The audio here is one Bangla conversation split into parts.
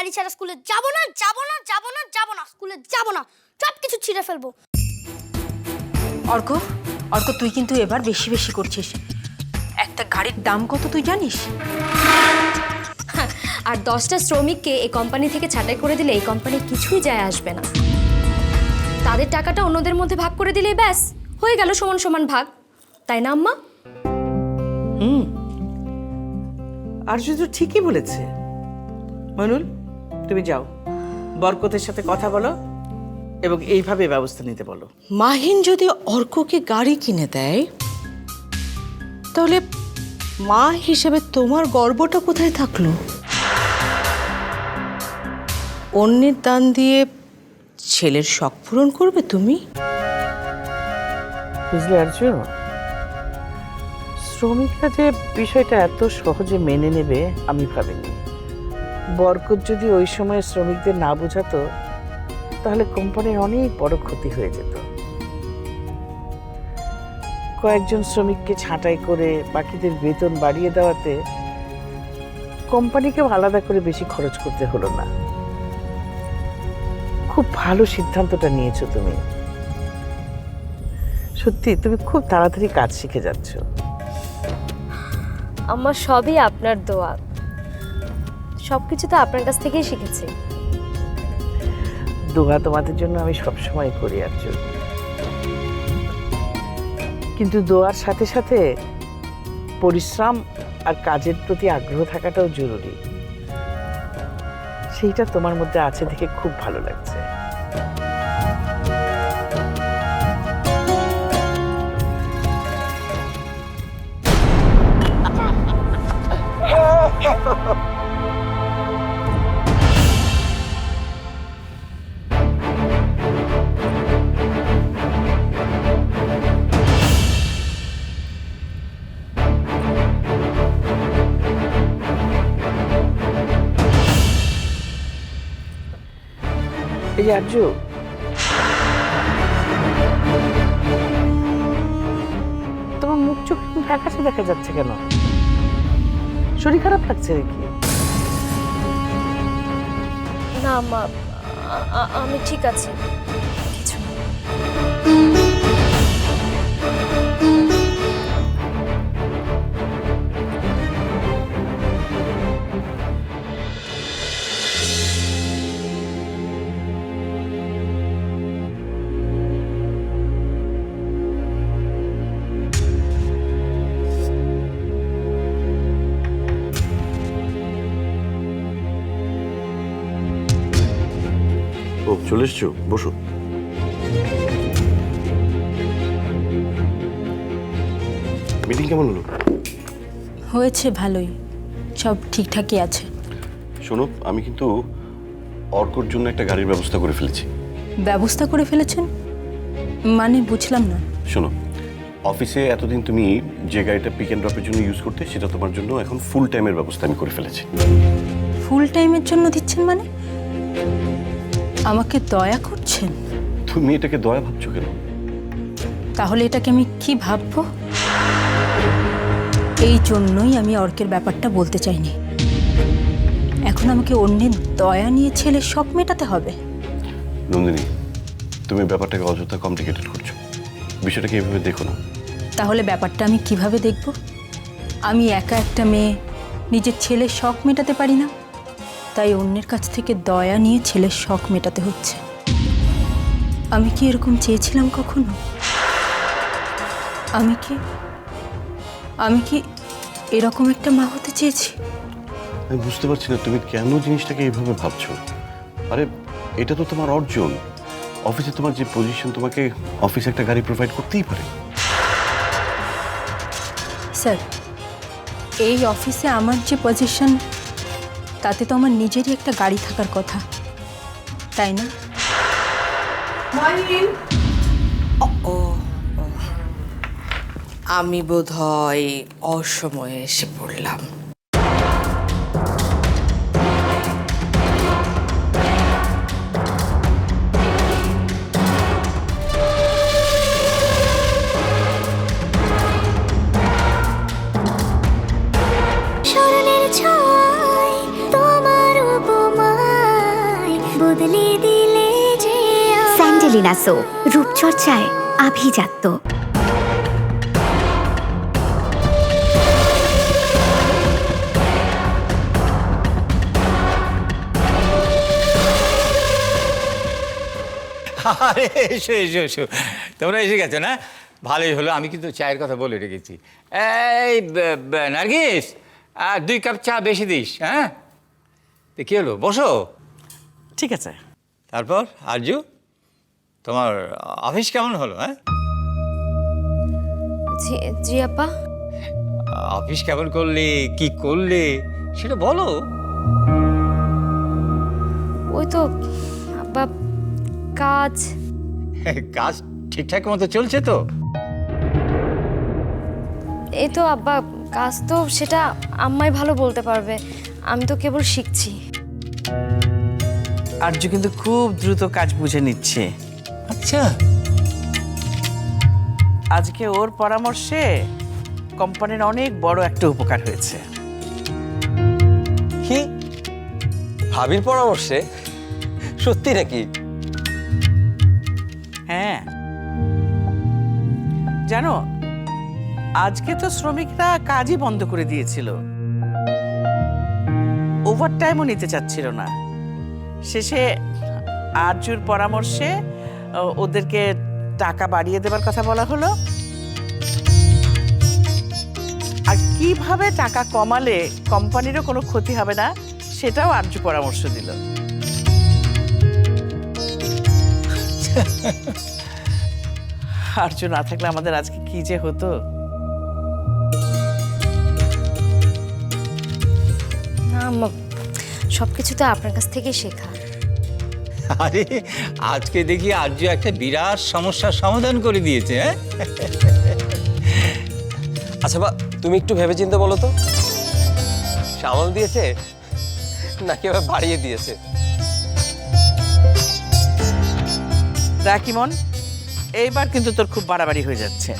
গাড়ি ছাড়া স্কুলে যাব না যাব না যাব না যাব না স্কুলে যাব না। সব কিছু ছিঁড়ে ফেলব। অর্ক অর্ক তুই কিন্তু এবার বেশি বেশি করছিস। একটা গাড়ির দাম কত তুই জানিস? আর দশটা শ্রমিককে এই কোম্পানি থেকে ছাঁটাই করে দিলে এই কোম্পানির কিছুই যায় আসবে না। তাদের টাকাটা অন্যদের মধ্যে ভাগ করে দিলে ব্যাস হয়ে গেল সমান সমান ভাগ। তাই না আম্মা? আর শুধু ঠিকই বলেছে। মনুল তুমি যাও। বরকতের সাথে কথা বলো এবং এইভাবে ব্যবস্থা নিতে বলো। মাহিন যদি অর্ককে গাড়ি কিনে দেয় তাহলে মা হিসেবে তোমার গর্বটা কোথায় থাকল? অন্যের দান দিয়ে ছেলের শখ পূরণ করবে তুমি? বুঝলে আর্য শ্রমিকরা যে বিষয়টা এত সহজে মেনে নেবে আমি ভাবিনি। বরকত যদি ওই সময় শ্রমিকদের না বোঝাতো, তাহলে কোম্পানির অনেক বড় ক্ষতি হয়ে যেত। কয়েকজন শ্রমিককে ছাঁটাই করে বাকিদের বেতন বাড়িয়ে দেওয়াতে কোম্পানিকেও আলাদা করে বেশি খরচ করতে হলো না। খুব ভালো সিদ্ধান্তটা নিয়েছো তুমি। সত্যি, তুমি খুব তাড়াতাড়ি কাজ শিখে যাচ্ছ। আমার সবই আপনার দোয়া। সব কিছু তো আপনার কাছ থেকেই শিখেছি। দোয়া তোমাদের জন্য আমি সবসময় করি আর্জুন কিন্তু দোয়ার সাথে সাথে পরিশ্রম আর কাজের প্রতি আগ্রহ থাকাটাও জরুরি। সেইটা তোমার মধ্যে আছে দেখে খুব ভালো লাগছে। এই যে আর্য তোমার মুখ চোখ ফ্যাকাশে দেখা যাচ্ছে কেন? শরীর খারাপ লাগছে নাকি? না, মা আমি ঠিক আছি। চলে এসছো? বসো। মিটিং কেমন হলো? হয়েছে ভালোই। সব ঠিকঠাকই আছে। শোনো আমি কিন্তু অর্কর জন্য একটা গাড়ির ব্যবস্থা করে ফেলেছি। ব্যবস্থা করে ফেলেছেন? মানে বুঝলাম না। শোনো অফিসে এতদিন তুমি যে গাড়িটা পিক অ্যান্ড ড্রপের জন্য ইউজ করতে সেটা তোমার জন্য এখন ফুল টাইমের ব্যবস্থা আমি করে ফেলেছি। ফুল টাইমের জন্য দিচ্ছেন মানে? আমাকে দয়া করছেন? তুমি এটাকে দয়া ভাবছ কেন? তাহলে এটাকে আমি কি ভাববো? এই জন্যই আমি অর্কের ব্যাপারটা বলতে চাইনি। এখন আমাকে অন্যের দয়া নিয়ে ছেলে সব মেটাতে হবে। নন্দিনী তুমি ব্যাপারটাকে অযথা কমপ্লিকেটেড করছ। বিষয়টাকে এভাবে দেখো না। তাহলে ব্যাপারটা আমি কীভাবে দেখব? আমি একা একটা মেয়ে নিজের ছেলের শখ মেটাতে পারি না। তাই অন্যের কাছ থেকে দয়া নিয়ে ছেলের শখ মেটাতে হচ্ছে। আমি কি এরকম চেয়েছিলাম কখনো? আমি কি আমি কি এরকম একটা মা হতে চেয়েছি? আমি বুঝতে পারছি না তুমি কেন জিনিসটাকে এইভাবে ভাবছ? আরে এটা তো তোমার অর্জন। অফিসে তোমার যে পজিশন তোমাকে অফিসে একটা গাড়ি প্রোভাইড করতেই পারে। স্যার এই অফিসে আমার যে পজিশন তাতে তো আমার নিজেরই একটা গাড়ি থাকার কথা। তাই না? ও ও। আমি বোধ হয় অসময়ে এসে পড়লাম। স্পাইরুলিনা সো রূপচর্চায় আভিজাত্য। আরে এসো এসো এসো। তোমরা এসে গেছো না? ভালোই হলো আমি কিন্তু চায়ের কথা বলে রেখেছি। এই নার্গিস আর দুই কাপ চা বেশি দিস হ্যাঁ? তো কী হলো? বসো। ঠিক আছে। তারপর আরজু? তোমার অফিস কেমন হলো হ্যাঁ? জি জি আব্বা অফিস কেমন করলে কি করলে সেটা বলো। ওই তো আব্বা কাজ। কাজ ঠিকঠাক মতো চলছে তো? এই তো আব্বা কাজ তো সেটা আম্মাই ভালো বলতে পারবে। আমি তো কেবল শিখছি। আর্য কিন্তু খুব দ্রুত কাজ বুঝে নিচ্ছে। আচ্ছা। আজকে ওর পরামর্শে কোম্পানির অনেক বড় একটা উপকার হয়েছে। কি? ভাবির পরামর্শে? সত্যি নাকি? হ্যাঁ। জানো আজকে তো শ্রমিকরা কাজই বন্ধ করে দিয়েছিল। ওভার টাইমও নিতে চাচ্ছিল না। শেষে আরজুর পরামর্শে ওদেরকে টাকা বাড়িয়ে দেবার কথা বলা হলো? আর কীভাবে টাকা কমালে কোম্পানিরও কোনো ক্ষতি হবে না, সেটাও আর্য পরামর্শ দিল। আর্য না থাকলে আমাদের আজকে কি যে হতো? না সব তো আপনার কাছ থেকেই শেখা। আরে আজকে দেখি আর্য একটা বিরাট সমস্যার সমাধান করে দিয়েছে হ্যাঁ? আচ্ছা বা তুমি একটু ভেবে চিন্তে বলো তো। সামাল দিয়েছে নাকি আবার বাড়িয়ে দিয়েছে? রাকিমন এইবার কিন্তু তোর খুব বাড়াবাড়ি হয়ে যাচ্ছে।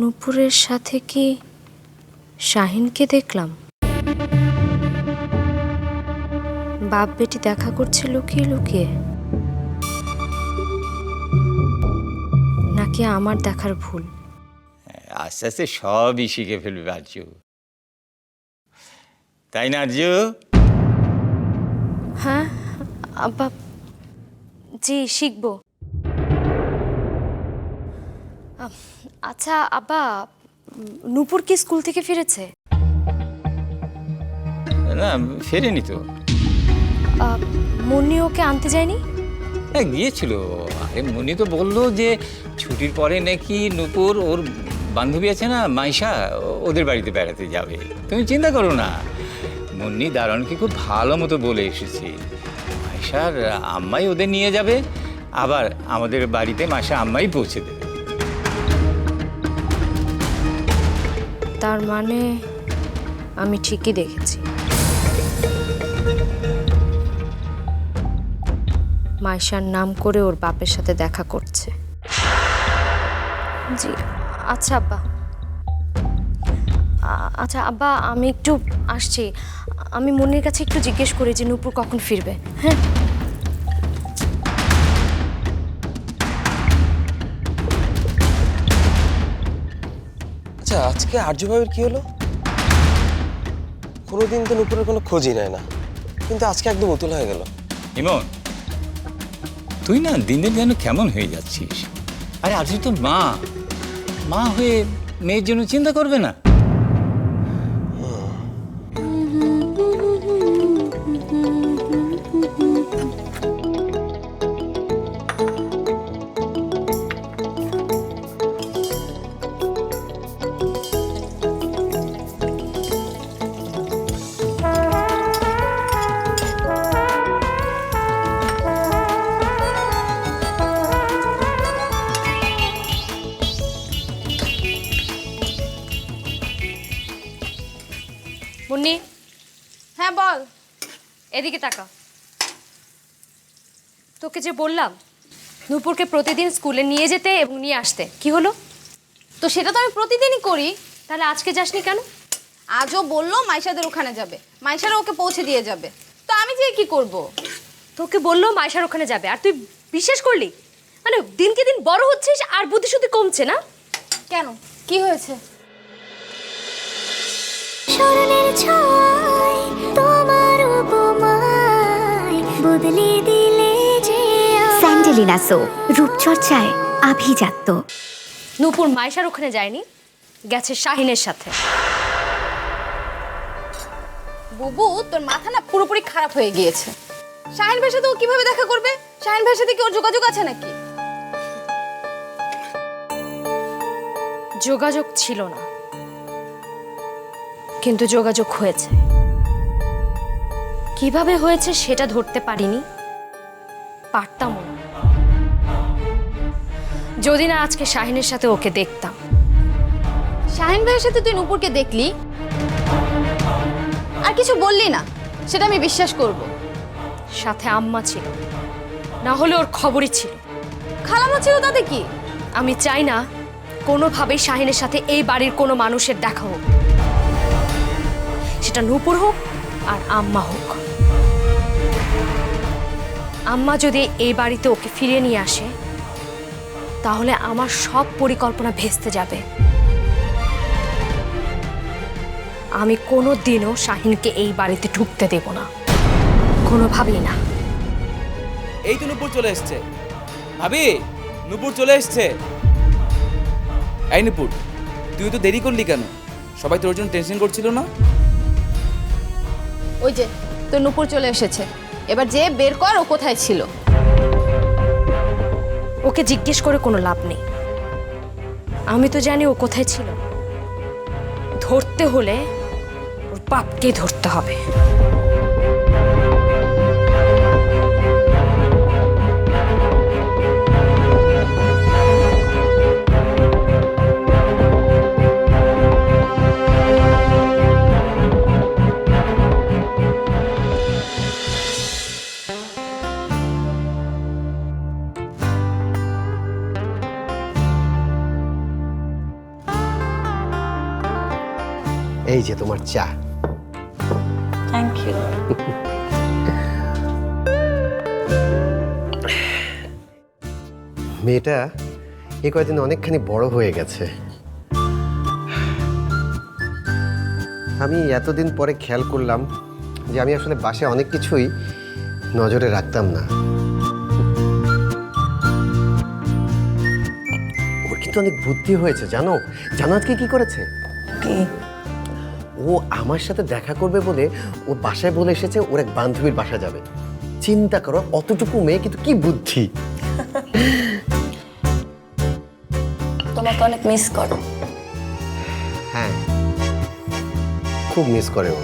নূপুরের সাথে কি শাহিনকে দেখলাম? বাপ বেটি দেখা করছে লুকিয়ে লুকিয়ে। নাকি আমার দেখার ভুল? আস্তে আস্তে সবই শিখে ফেলবে আর্য তাই না আর্য হ্যাঁ আব্বা। জি শিখব। আচ্ছা আব্বা নূপুর কি স্কুল থেকে ফিরেছে? না ফেরেনি তো। মুন্নি ওকে আনতে যায়নি? হ্যাঁ গিয়েছিল। আরে মনি তো বলল যে ছুটির পরে নাকি নূপুর ওর বান্ধবী আছে না মাইশা ওদের বাড়িতে বেড়াতে যাবে। তুমি চিন্তা করো না। মুন্নি দারণকে খুব ভালো মতো বলে এসেছি। মাইশার আম্মাই ওদের নিয়ে যাবে আবার আমাদের বাড়িতে মাসা আম্মাই পৌঁছে দেবে। তার মানে আমি ঠিকই দেখেছি। মাইশার নাম করে ওর বাপের সাথে দেখা করছে। জি আচ্ছা আব্বা। আচ্ছা আব্বা আমি একটু আসছি। আমি মনির কাছে একটু জিজ্ঞেস করি যে নূপুর কখন ফিরবে হ্যাঁ? আচ্ছা আজকে আর্য ভাবির কি হলো? কোনোদিন তো নূপুরের কোনো খোঁজই নেয় না। কিন্তু আজকে একদম উতুল হয়ে গেল। ইমন তুই না দিন দিন যেন কেমন হয়ে যাচ্ছিস? আরে আজই তো মা। মা হয়ে মেয়ের জন্য চিন্তা করবে না? বললাম নূপুরকে প্রতিদিন স্কুলে নিয়ে যেতে এবং নিয়ে আসতে। কি হলো? তো সেটা তো আমি প্রতিদিনই করি। তাহলে আজকে যাসনি কেন? আজও বলল মাইশাদের ওখানে যাবে। মাইশারা ওকে পৌঁছে দিয়ে যাবে। তো আমি যে কি করব? তোকে বলল মাইশার ওখানে যাবে। আর তুই বিশ্বাস করলি? মানে দিনকে দিন বড় হচ্ছিস আর বুদ্ধি শুদ্ধি কমছে না? কেন? কি হয়েছে? স্মরণের ছয় তোমার উপমায় বদলে দিলে যে সো রূপচর্চায় আভিজাত্য। নূপুর মাইশার ওখানে যায়নি, গেছে শাহিনের সাথে। বুবু, তোর মাথা না পুরোপুরি খারাপ হয়ে গিয়েছে। শাহিন ভাইয়ের সাথে ও কীভাবে দেখা করবে? শাহিন ভাইয়ের সাথে কি ওর যোগাযোগ আছে নাকি? যোগাযোগ ছিল না। কিন্তু যোগাযোগ হয়েছে। কীভাবে হয়েছে সেটা ধরতে পারিনি, পারতামও যদি না আজকে শাহিনের সাথে ওকে দেখতাম। শাহিন ভাইয়ের সাথে তুই নূপুরকে দেখলি? আর কিছু বললি না সেটা আমি বিশ্বাস করব। সাথে আম্মা ছিল না হলে ওর খবরই ছিল। খালামা ছিল তাতে কি? আমি চাই না কোনোভাবেই শাহিনের সাথে এই বাড়ির কোনো মানুষের দেখা হোক। সেটা নূপুর হোক আর আম্মা হোক। আম্মা যদি এই বাড়িতে ওকে ফিরিয়ে নিয়ে আসে তাহলে আমার সব পরিকল্পনা ভেস্তে যাবে। আমি কোনো দিনও শাহিনকে এই বাড়িতে ঢুকতে দেব না। কোনোভাবেই না। এই তো নূপুর চলে এসছে। ভাবি নূপুর চলে এসছে। এই নূপুর তুই তো দেরি করলি কেন? সবাই তোর জন্য টেনশন করছিল না? ওই যে তোর নূপুর চলে এসেছে। এবার যে বের কর ও কোথায় ছিল? ওকে জিজ্ঞেস করে কোনো লাভ নেই। আমি তো জানি ও কোথায় ছিল। ধরতে হলে ওর পাপকেই ধরতে হবে। চা থ্যাংক ইউ মেয়েটা এ কয়েকদিন অনেকখানি বড় হয়ে গেছে। আমি এতদিন পরে খেয়াল করলাম যে আমি আসলে বাসায় অনেক কিছুই নজরে রাখতাম না। ওর কিন্তু অনেক বুদ্ধি হয়েছে জানো? জানো আজকে কি করেছে? কি? ও আমার সাথে দেখা করবে বলে ও বাসায় বলে এসেছে ওর এক বান্ধবীর বাসা যাবে। চিন্তা করো অতটুকু মেয়ে কিন্তু কি বুদ্ধি। তোমাকে অনেক মিস করো। হ্যাঁ খুব মিস করে ও।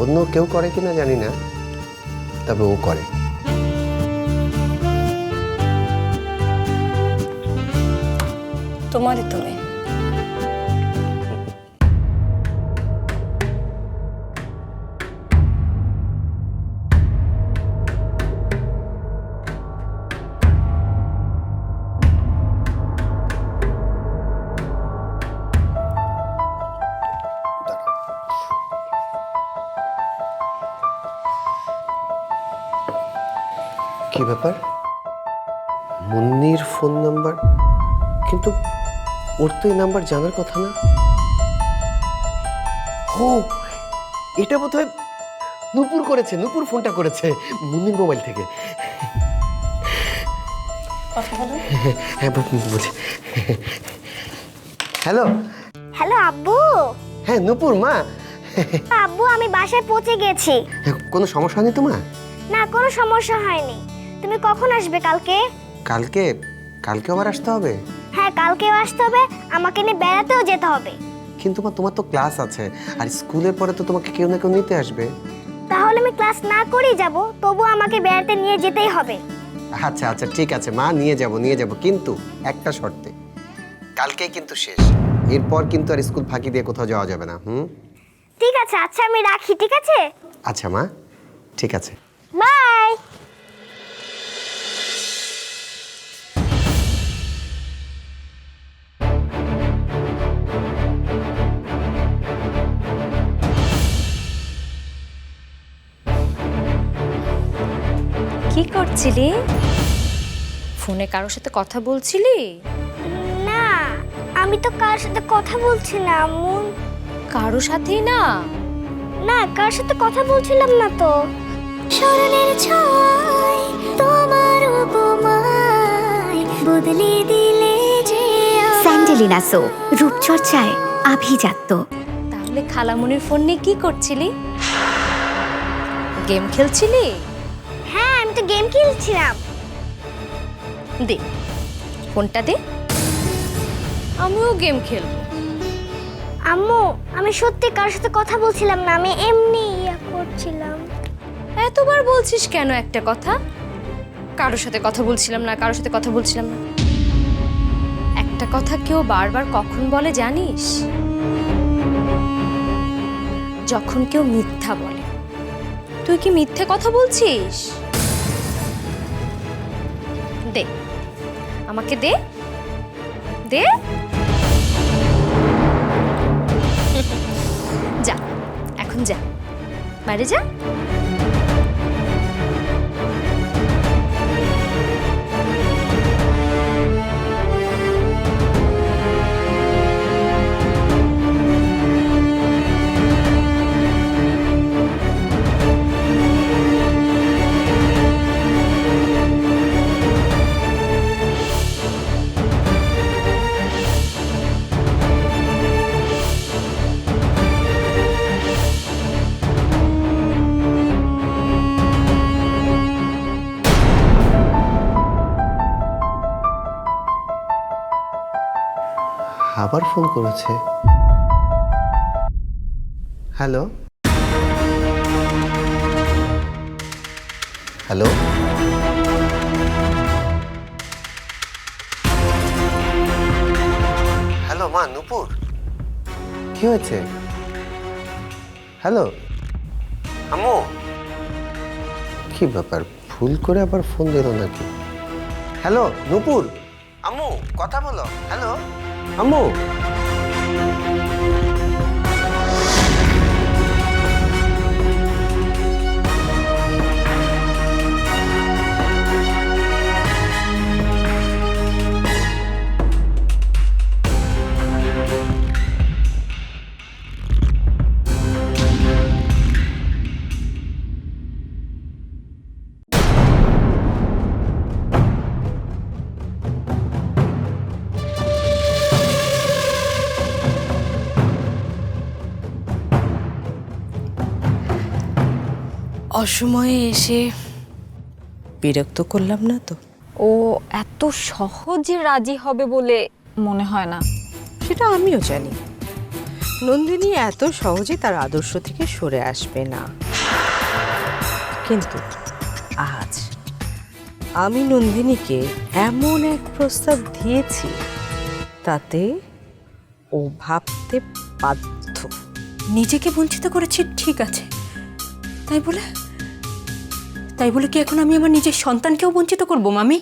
অন্য কেউ করে কিনা জানি না তবে ও করে। তোমারই তুমি কিন্তু ওর তো এই নাম্বার জানার কথা না। ও এটা বোধ হয় নুপুর করেছে নুপুর ফোনটা করেছে মুন্নির মোবাইল থেকে। হ্যাঁ বল- হ্যালো। হ্যালো আব্বু। হ্যাঁ নুপুর মা। আব্বু আমি বাসায় পৌঁছে গেছি। কোনো সমস্যা নেই তো মা না কোনো সমস্যা হয়নি। তুমি কখন আসবে কালকে? কালকে কালকে আবার আসতে হবে? হ্যাঁ কালকেও আসতে হবে আমাকে নিয়ে বেড়াতেও যেতে হবে। কিন্তু মা তোমার তো ক্লাস আছে আর স্কুলের পরে তো তোমাকে কেউ না কেউ নিতে আসবে। তাহলে আমি ক্লাস না করেই যাব তবু আমাকে বেড়াতে নিয়ে যেতেই হবে। আচ্ছা আচ্ছা ঠিক আছে মা নিয়ে যাব নিয়ে যাব কিন্তু একটা শর্তে। কালকেই কিন্তু শেষ। এরপর কিন্তু আর স্কুল ফাঁকি দিয়ে কোথাও যাওয়া যাবে না হুম? ঠিক আছে আচ্ছা আমি রাখি ঠিক আছে? আচ্ছা মা ঠিক আছে। বাই! করছিলি ফোনে কারোর সাথে কথা বলছিলি? না আমি তো কার সাথে কথা বলছি না আম্মু কারোর সাথেই না? না কার সাথে কথা বলছিলাম না তো? স্মরণের ছয় তোমার উপমায় বদলে দিলে যে স্যান্ডেলিনা সো রূপচর্চায় আভিজাত্য। তাহলে খালামুনির ফোন নিয়ে কি করছিলি? গেম খেলছিলি? আমি তো গেম খেলছিলাম। দে ফোনটা দে। আমিও গেম খেলব। আম্মু আমি সত্যি কার সাথে কথা বলছিলাম না আমি এমনি ইয়া করছিলাম। এতবার বলছিস কেন একটা কথা? কারোর সাথে কথা বলছিলাম না কারোর সাথে কথা বলছিলাম না। একটা কথা কেউ বারবার কখন বলে জানিস? যখন কেউ মিথ্যা বলে। তুই কি মিথ্যে কথা বলছিস? আমাকে দে। দে। যা এখন যা। বাইরে যা। আবার ফোন করেছে। হ্যালো? হ্যালো? হ্যালো, মা, নুপুর। কি হয়েছে? হ্যালো? আম্মু। কি ব্যাপার, ভুল করে আবার ফোন দিল নাকি? হ্যালো, নুপুর। আম্মু অসময়ে এসে বিরক্ত করলাম না তো? ও এত সহজে রাজি হবে বলে মনে হয় না। সেটা আমিও জানি। নন্দিনী এত সহজে তার আদর্শ থেকে সরে আসবে না। কিন্তু আজ আমি নন্দিনীকে এমন এক প্রস্তাব দিয়েছি তাতে ও ভাবতে বাধ্য। নিজেকে বঞ্চিত করেছি ঠিক আছে। তাই বলে তাই বলে কি এখন আমি আমার নিজের সন্তানকেও বঞ্চিত করব মামি?